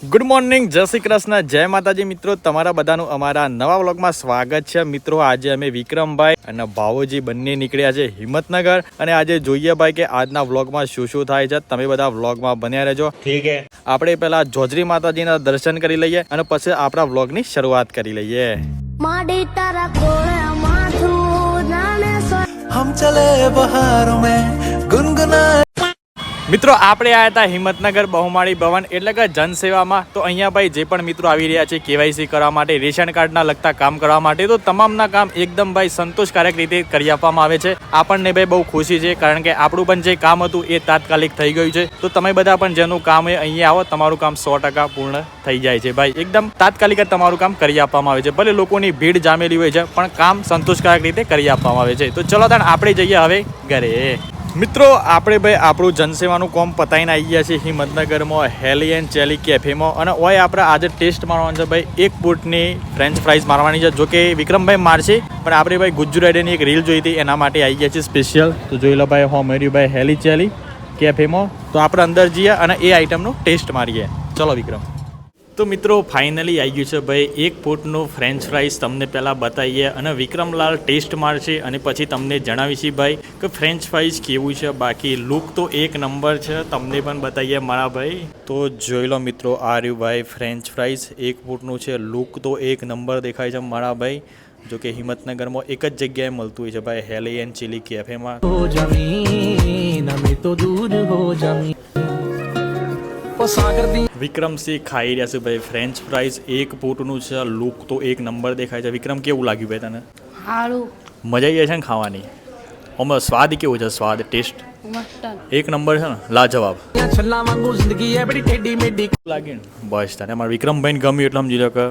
Good morning જય શ્રી કૃષ્ણ જય માતાજી મિત્રો તમારા બધાનું અમારા નવા વ્લોગમાં સ્વાગત છે. મિત્રો આજે અમે વિક્રમભાઈ અને ભાવોજી બંને નીકળ્યા છે હિંમતનગર અને આજે જોઈએ ભાઈ કે આજના વ્લોગમાં શું શું થાય છે. તમે બધા વ્લોગમાં બન્યા રહેજો. ઠીક છે આપણે પહેલા જોજરી માતાજીના દર્શન કરી લઈએ અને પછી આપણા વ્લોગની શરૂઆત કરી લઈએ. હમ ચલે બહાર મેં જાણે મિત્રો, આપણે આવ્યા હતા હિંમતનગર બહુમાળી ભવન, એટલે કે જનસેવામાં. તો અહીંયા ભાઈ જે પણ મિત્રો આવી રહ્યા છે કેવાયસી કરવા માટે, રેશન કાર્ડના લગતા કામ કરવા માટે, તો તમામના કામ એકદમ ભાઈ સંતોષકારક રીતે કરી આપવામાં આવે છે. આપણને ભાઈ બહુ ખુશી છે, કારણ કે આપણું પણ જે કામ હતું એ તાત્કાલિક થઈ ગયું છે. તો તમે બધા પણ જેનું કામ એ અહીંયા આવો, તમારું કામ સો પૂર્ણ થઈ જાય છે ભાઈ. એકદમ તાત્કાલિક જ તમારું કામ કરી આપવામાં આવે છે. ભલે લોકોની ભીડ જામેલી હોય છે, પણ કામ સંતોષકારક રીતે કરી આપવામાં આવે છે. તો ચલો તાણ, આપણે જઈએ હવે ઘરે. મિત્રો, આપણે ભાઈ આપણું જનસેવાનું કોમ પતાવીને આવી ગયા છીએ હિંમતનગરમાં હેલી એન્ડ ચેલી કેફેમાં અને ઓય આપણે આજે ટેસ્ટ મારવાનું છે ભાઈ, એક ફૂટની ફ્રેન્ચ ફ્રાઈઝ મારવાની છે જો કે વિક્રમભાઈ મારશે, પણ આપણે ભાઈ ગુજ્જુરાઈડની એક રીલ જોઈ હતી, એના માટે આવી ગયા છે સ્પેશિયલ તો જોઈ લો ભાઈ હો મેર્યું ભાઈ હેલી ચેલી કેફેમાં તો આપણે અંદર જઈએ અને એ આઈટમનો ટેસ્ટ મારીએ. ચલો વિક્રમ. તો મિત્રો ફાઇનલી આવી ગયું છે ભાઈ, એક ફૂટનું ફ્રેન્ચ ફ્રાઈઝ તમને પહેલાં બતાવીએ અને વિક્રમલાલ ટેસ્ટ મારશે અને પછી તમને જણાવીશ ભાઈ કે ફ્રેન્ચ ફ્રાઈઝ કેવું છે. બાકી લુક તો એક નંબર છે, તમને પણ બતાવીએ મારા ભાઈ. તો જોઈ લો મિત્રો, આ રહ્યું ભાઈ ફ્રેન્ચ ફ્રાઈસ એક ફૂટનું છે. લુક તો એક નંબર દેખાય છે મારા ભાઈ, જો કે હિંમતનગરમાં એક જ જગ્યાએ મળતું હોય છે ભાઈ હેલી એન્ડ ચીલી કેફેમાં તો સાગરની વિક્રમસિંહ ખાઈ રહ્યા છે ભાઈ ફ્રેન્ચ ફ્રાઈઝ એક પોટનું છે લુક તો એક નંબર દેખાય છે. વિક્રમ કેવું લાગ્યું ભાઈ તને? સારું મજા આવી છે ને ખાવાની? ઓમાં સ્વાદ કેવો છે? સ્વાદ ટેસ્ટ એક નંબર છે ને લાજવાબ. છેલ્લા માંગુ જિંદગી એ બડી ટેડી મેડી. લાગી બસ તને મારા વિક્રમભાઈને ગમ્યું એટલે સમજી લો કે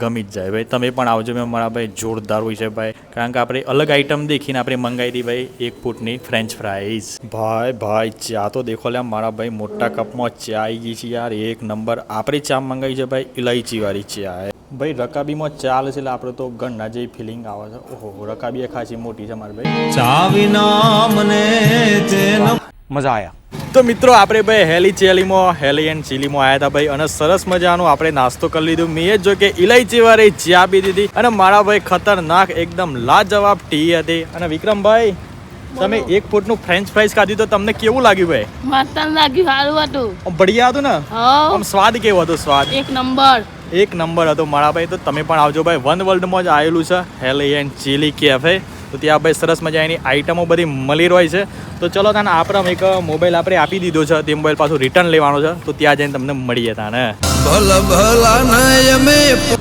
ગમી જ જાય. ભાઈ તમે પણ આવજો. મેં મારા ભાઈ જોરદાર હોય છે ભાઈ. કારણ કે આપણે અલગ આઈટમ દેખીને આપણે મંગાવી હતી ભાઈ એક ફૂટની ફ્રેન્ચ ફ્રાઈઝ ભાઈ ભાઈ ચા તો દેખો લે મારા ભાઈ મોટા કપમાં ચા આવી ગઈ છે યાર. એક નંબર. આપણે ચા મંગાવી છે ભાઈ ઇલાયચીવાળી ચા. ભાઈ રકાબીમાં ચાલે છે એટલે આપણે તો ઘણા જે ફિલિંગ આવે છે. ઓહો રકાબી એ ખાસી મોટી છે મારી ભાઈ. ચા વિના મને મજા આયા. તો મિત્રો આપણે ભાઈ હેલી ચેલીમાં હેલી એન્ડ ચીલીમાં આવ્યા હતા ભાઈ અને સરસ મજાનું આપણે નાસ્તો કરી લીધું. મેં જ જો કે ઇલાયચી વાળી ચા પી દીધી અને મારા ભાઈ ખતરનાક એકદમ લાજવાબ ટી હતી. અને વિક્રમભાઈ તમે એક ફૂટનું ફ્રેન્ચ ફ્રાઈઝ ખાધી તો તમને કેવું લાગ્યું ભાઈ? મસ્તન લાગ્યું સારું હતું. બઢિયા હતું ને? આમ સ્વાદ કેવો હતો સ્વાદ? એક નંબર. એક નંબર હતો. મારા ભાઈ તો તમે પણ આવજો ભાઈ. વન વર્લ્ડમાં જ આવેલું છે. હેલી એન્ડ ચીલી કેફે તો ત્યાં ભાઈ સરસ મજા એની આઈટમો બધી મળી રહી છે. તો ચલો તાને, આપણે એક મોબાઈલ આપણે આપી દીધો છે. તે મોબાઈલ પાછું રિટર્ન લેવાનો છે. તો ત્યાં જઈને તમને મળીએ તાને ભલ ભલા નય મે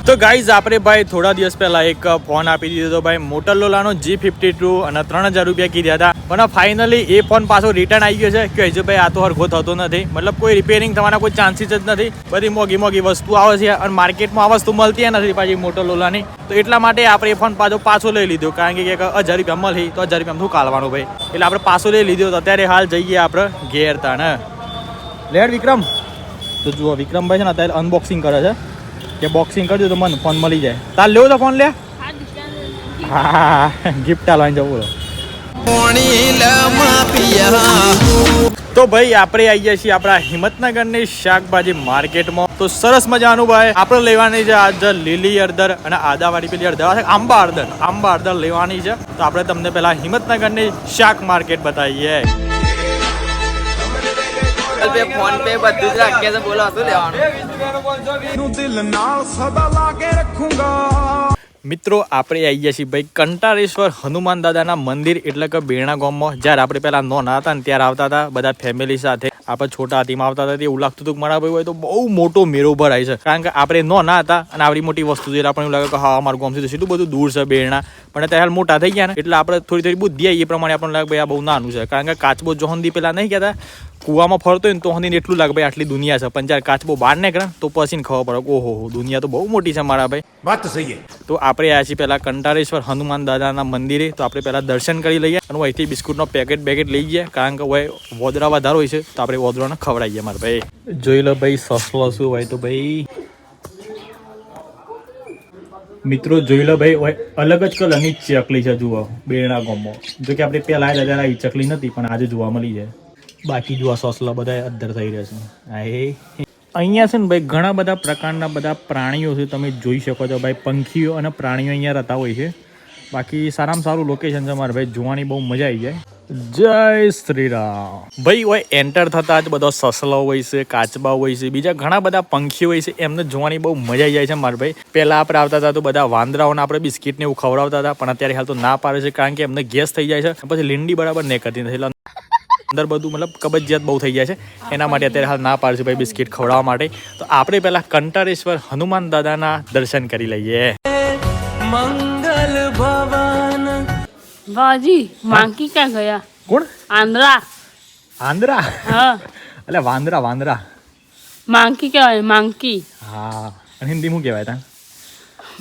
તો ગાઈઝ આપણે ભાઈ થોડા દિવસ પહેલા એક ફોન આપી દીધો હતો ભાઈ મોટરલોલાનો જી ફિફ્ટી ટુ અને ત્રણ હજાર રૂપિયા કીધા હતા. પણ ફાઇનલી એ ફોન પાછો રિટર્ન આવી ગયો છે. કે હજુ ભાઈ આ તો હરખો થતો નથી. મતલબ કોઈ રિપેરિંગ થવાના કોઈ ચાન્સીસ જ નથી. બધી મોગી મોગી વસ્તુ આવે છે અને માર્કેટમાં આ વસ્તુ મળતી નથી પાછી મોટર લોલાની તો એટલા માટે આપણે એ ફોન પાછો પાછો લઈ લીધો. કારણ કે હજાર રૂપિયા મળી તો હજાર રૂપિયા શું કાલવાનું ભાઈ? એટલે આપણે પાછો લઈ લીધો અત્યારે હાલ જઈએ આપણે ઘેર તાને લેડ વિક્રમ. તો જુઓ, વિક્રમભાઈ છે ને અત્યારે અનબોક્સિંગ કરે છે. કે બોક્સિંગ કરજો તો મને ફોન મળી જાય. તાર લેવો તો ફોન લે? હા ગિફ્ટ લઈને જવું તો. ભાઈ, આપણે આવી ગયા છીએ આપણા હિંમતનગરની શાકભાજી માર્કેટમાં. તો સરસ મજાનું ભાઈ, આપણે લેવાની છે આજે લીલી અડદર અને આદાવાળી પેલી અડદર આંબા અડદર આંબા અડદર લેવાની છે. તો આપણે તમને પહેલા હિંમતનગરની શાક માર્કેટ બતાવીએ. ગૂગલ પે, ફોન પે બધું જ રાખીએ છે બોલો, શું લેવાનું? દિલ ਨਾਲ સદા લાગે રાખુંગા મિત્રો, આપણે આવી ગયા છીએ ભાઈ કંટારેશ્વર હનુમાન દાદાના મંદિર, એટલે કે બેરણા ગામમાં. જ્યારે આપણે પહેલાં નોના હતા ને ત્યારે આવતા હતા બધા ફેમિલી સાથે. આપણે છોટા હાથીમાં આવતા હતા એવું લાગતું હતું કે મારા ભાઈ હોય તો બહુ મોટો મેળો ભરાય છે. કારણ કે આપણે નોના હતા અને આવડી મોટી વસ્તુ છે આપણને એવું લાગે કે હા, અમારું ગામથી તો સીધું બધું દૂર છે બેરણા પણ ત્યારે મોટા થઈ ગયા ને, એટલે આપણે થોડી થોડી બુદ્ધિ આવી એ પ્રમાણે આપણને લાગે ભાઈ આ બહુ નાનું છે. કારણ કે કાચબો જોહનદી પહેલાં નહીં કહેતા કૂવામાં ફરતો હોય ને તો હની એટલું લાગે ભાઈ આટલી દુનિયા છે. પણ જ્યારે કાચબો બહાર નીકળે તો પછીને ખબર પડે ઓહો હો દુનિયા તો બહુ મોટી છે મારા ભાઈ. વાત તો સહી તો આપણે આવ્યા છીએ પહેલાં કંટારેશ્વર હનુમાન દાદાના મંદિરે. તો આપણે પહેલાં દર્શન કરી લઈએ અને અહીંથી બિસ્કુટનો પેકેટ બેકેટ લઈ ગયા. કારણ કે હવે વોદરા વધારો હોય છે તો આપણે વોદરાને ખવડાવીએ મારા ભાઈ. જોઈ લો ભાઈ સસલો શું હોય તો ભાઈ. મિત્રો જોઈ લો ભાઈ હોય અલગ જ કલરની ચકલી છે જુઓ. બેરણા ગામમાં જો કે આપણે પહેલાં દાદાના એ ચકલી નથી પણ આજે જોવા મળી જાય બાકી જો આ સોસલા બધા અદ્ધર થઈ રહ્યા છે. અહીંયા છે ને ભાઈ ઘણા બધા પ્રકારના બધા પ્રાણીઓ છે, તમે જોઈ શકો છો ભાઈ, પંખીઓ અને પ્રાણીઓ અહીંયા રહેતા હોય છે. બાકી સારામાં સારું લોકેશન છે મારે ભાઈ, જોવાની બહુ મજા આવી જાય. જય શ્રી રામ. ભાઈ હોય એન્ટર થતા જ બધો સસલાઓ હોય છે કાચબા હોય છે, બીજા ઘણા બધા પંખીઓ હોય છે, એમને જોવાની બહુ મજા આવી જાય છે મારા ભાઈ. પહેલાં આપણે આવતા હતા તો બધા વાંદરાઓને આપણે બિસ્કિટ ને એવું ખવડાવતા હતા, પણ અત્યારે હાલ તો ના પાડે છે, કારણ કે એમને ગેસ થઈ જાય છે પછી લીંડી બરાબર નહીં કરતી નથી અંદર બધું મતલબ કબજિયાત બહુ થઈ જાય છે. એના માટે અત્યારે હાલ ના પાડશે ભાઈ બિસ્કિટ ખવડાવવા માટે. તો આપણે પહેલાં કંટારેશ્વર હનુમાન દાદાના દર્શન કરી લઈએ. મંગલ ભવન. બાજી માંકી ક્યાં ગયા? કોણ? આંદ્રા. આંદ્રા? હા. એટલે વાંદરા વાંદરા. માંકી કહેવાય માંકી. હા. અને હિન્દી શું કહેવાય તા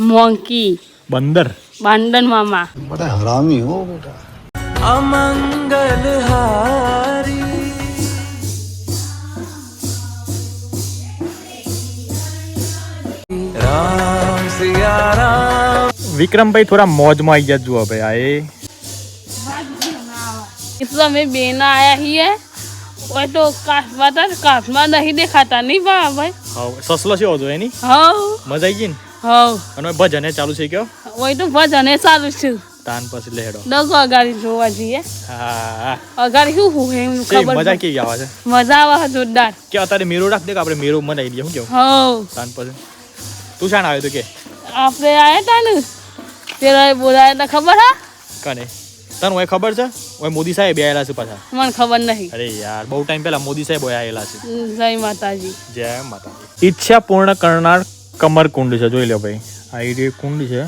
મોંકી. બંદર. બાંદર મામા બધા હરામી હો બેટા. અમંગલ હારી રામ સિયા રામ વિક્રમભાઈ થોડા મોજમાં આવી ગયા જુઓ ભાઈ આ એ. તમે બેન આયા હીએ ઓય તો કાશમાં તો કાશમાં નહીં દેખાતા નહીં બા ભાઈ હા સસલો છે હતો એની હા મજા આવી ગઈ ને હા અને ભજને ચાલુ છે કયો ઓય તો ભજને ચાલુ છે તાન પછી લેડો. દગો અગાડી જોવા જઈએ. હા. અગાડી શું હું હે ખબર મજા કેવી આવે છે? મજા આવે જોરદાર. કે અત્યારે મેરો રાખ દે કે આપણે મેરો મનાઈ દઈએ હું કેવું? હો તાન પછી. તું શાણ આવ્યો તો કે? આપણે આયા તા ને? પેલા બોલાયા તા ખબર હા? કને? તને ઓય ખબર છે? ઓય મોદી સાહેબ આયેલા છે પાછા. મને ખબર નહીં. અરે યાર બહુ ટાઈમ પહેલા મોદી સાહેબ ઓય આયેલા છે. જય માતાજી. જય માતાજી. ઈચ્છા પૂર્ણ કરનાર કમર કુંડ છે જોઈ લો ભાઈ. આ એ કુંડ છે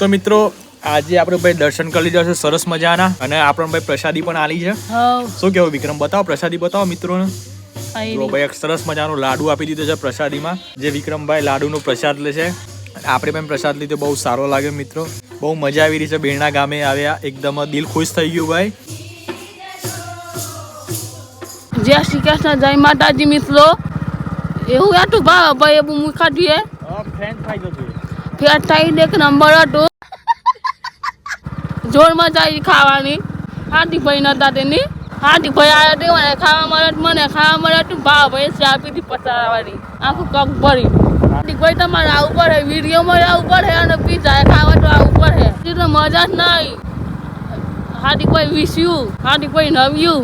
તો મિત્રો આજે આપણે ભાઈ દર્શન કરી લીધા છે સરસ મજાના. અને આપણને ભાઈ પ્રસાદી પણ આલી છે. શું કેવું વિક્રમ બતાવો પ્રસાદી બતાવો મિત્રોને. તો ભાઈ એક સરસ મજાનો લાડુ આપી દીધો છે પ્રસાદીમાં. જે વિક્રમભાઈ લાડુનો પ્રસાદ લે છે. આપણે પણ પ્રસાદ લીધો બહુ સારો લાગ્યો મિત્રો. બહુ મજા આવી રહી છે બેરણા ગામે આવ્યા. એકદમ દિલ ખુશ થઈ ગયું ભાઈ. જય શ્રી કૃષ્ણ જય માતાજી મિત્રો. એવું હતું ભાઈ એવું મુખા દઈએ ફ્રેન્ચ થઈ એક નંબર હતું. જોર મજા આવી ખાવાની. હાર્દિકભાઈ નતા તેની. હાર્દિકભાઈ આવ્યા તે મને ખાવા મળે મને ખાવા મળે તું ભાવ ભાઈ ચા પીધી પચાવવાની આખું કપ ભરી હાર્દિકભાઈ તમારે આવું પડે, વિડીયોમાં આવું પડે અને પીઝા ખાવા તો આવું પડે. તો મજા જ નહીં. હાર્દિકભાઈ વિશ યુ હાર્દિકભાઈ નવ યુ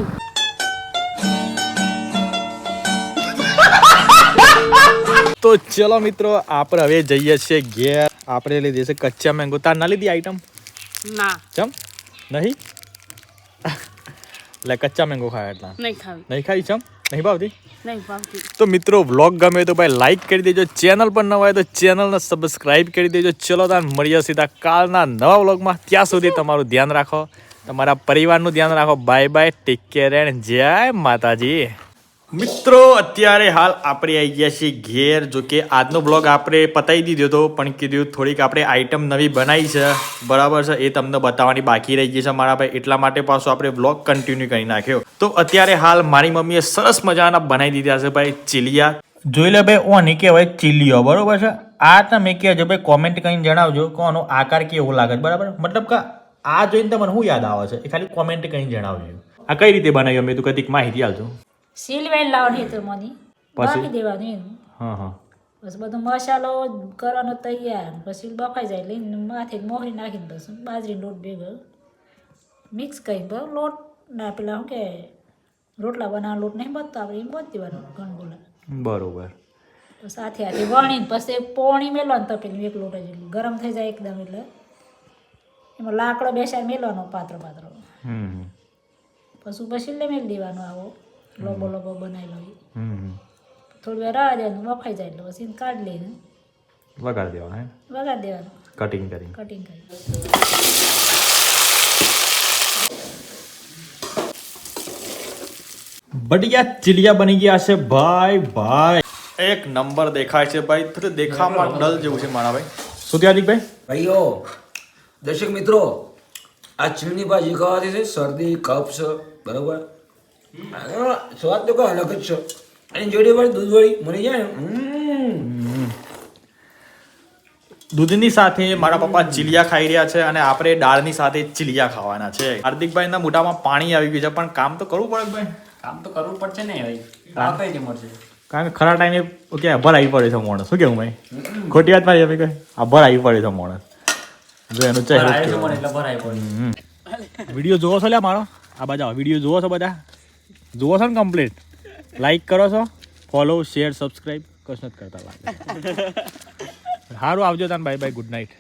તો ચલો મિત્રો આપણે હવે જઈએ છીએ ઘેર. આપણે લીધી છે કચ્ચા મેંગો તાર ના લીધી આઈટમ ના. ચમ? નહીં? એટલે કચ્ચા મેંગો ખાયા એટલા. નહીં ખાવી. નહીં ખાઈ ચમ? નહીં ભાવતી? નહીં ભાવતી. તો મિત્રો વ્લોગ ગમે તો ભાઈ લાઈક કરી દેજો. ચેનલ પર ન હોય તો ચેનલને સબસ્ક્રાઇબ કરી દેજો. ચલો તાર મળીએ સીધા કાલના નવા વ્લોગમાં ત્યાં સુધી તમારું ધ્યાન રાખો. તમારા પરિવારનું ધ્યાન રાખો. Bye bye take care and જય માતાજી. મિત્રો, અત્યારે હાલ આપણે આવી ગયા છીએ ઘેર, જો કે આજનો બ્લોગ આપણે પતાવી દીધો હતો પણ કીધું થોડીક આપણે આઈટમ નવી બનાવી છે. બરાબર છે? એ તમને બતાવવાની બાકી રહી ગઈ છે મારા ભાઈ. એટલા માટે પાછો આપણે બ્લોગ કન્ટિન્યુ કરી નાખ્યો. તો અત્યારે હાલ મારી મમ્મીએ સરસ મજાના બનાવી દીધા છે ભાઈ ચીલિયા. જોઈ લે ભાઈ, ઓની કહેવાય ચીલીઓ બરોબર છે? આ તમે કહેજો ભાઈ કોમેન્ટ કરીને જણાવજો કે આનો આકાર કેવો લાગે બરાબર? મતલબ કે આ જોઈને તમને શું યાદ આવે છે? એ ખાલી કોમેન્ટ કરીને જણાવજો. આ કઈ રીતે બનાવ્યું? અમે તું કદીક માહિતી આપજો. સિલવેન લાવવાની હેતરમાંથી પછી? બાકી દેવાનું એનું હા હા. પછી બધો મસાલો કરવાનો તૈયાર પછી બફાઈ જાય લઈને માથે મોહરી નાખીને બસ બાજરી લોટ ભેગો મિક્સ કરીને બરાબર લોટ ના પેલા શું કે રોટલા બનાવવા લોટ નહીં બધતો આપણે એમ બધી દેવાનો ગણગોલા બરોબર. સાથે સાથે વણીને પછી પોણી મેળવાનું તપેલી એક લોટ જેટલું ગરમ થઈ જાય એકદમ એટલે. એમાં લાકડો બેસાડ મેલવાનો પાત્ર પાત્ર હમ. પછી પછી લે મેળ દેવાનો આવો. લોબો લોબો બનાવી લો થોડી વાર રાહ દેવાનું બફાઈ જાય એટલે પછી કાઢી લઈને વગાડી દેવાનું હે વગાડી દેવાનું. કટિંગ કરી કટિંગ કરી. બઢિયા ચીડિયા બની ગયા છે ભાઈ ભાઈ. એક નંબર દેખાય છે ભાઈ તો દેખામાં ડલ જેવું છે મારા ભાઈ. શું થયું ભાઈ ભાઈઓ દર્શક મિત્રો આ ચીલની ભાજી ખાવાથી છે શરદી કફ છે બરોબર? સ્વાદ તો કંઈ અલગ જ છે. અને જોડે વળી દૂધવાળી મળી જાય દૂધની સાથે મારા પપ્પા ચીલિયા ખાઈ રહ્યા છે અને આપણે દાળની સાથે ચીલિયા ખાવાના છે. હાર્દિકભાઈના મોઢામાં પાણી આવી ગયું છે પણ કામ તો કરવું પડે ભાઈ. કામ તો કરવું પડશે ને ભાઈ. આ કઈ રીતે મળશે? કારણ કે ખરા ટાઈમે કે અભર આવી પડે છે માણસ. શું કેવું ભાઈ? ખોટી વાત મારી કઈ? અભર આવી પડે છે માણસ. જો એનો ભરાય ચાહે છે મને એટલે ભરાય પડે. વીડિયો જોવો છો લ્યા મારો? આ બાજુ વીડિયો જોવો છો બધા? જોવો છો ને કમ્પ્લીટ લાઈક કરો છો ફોલો શેર સબસ્ક્રાઈબ કશું નથી કરતા લાગે સારું આવજો તાન બાય બાય ગુડ નાઇટ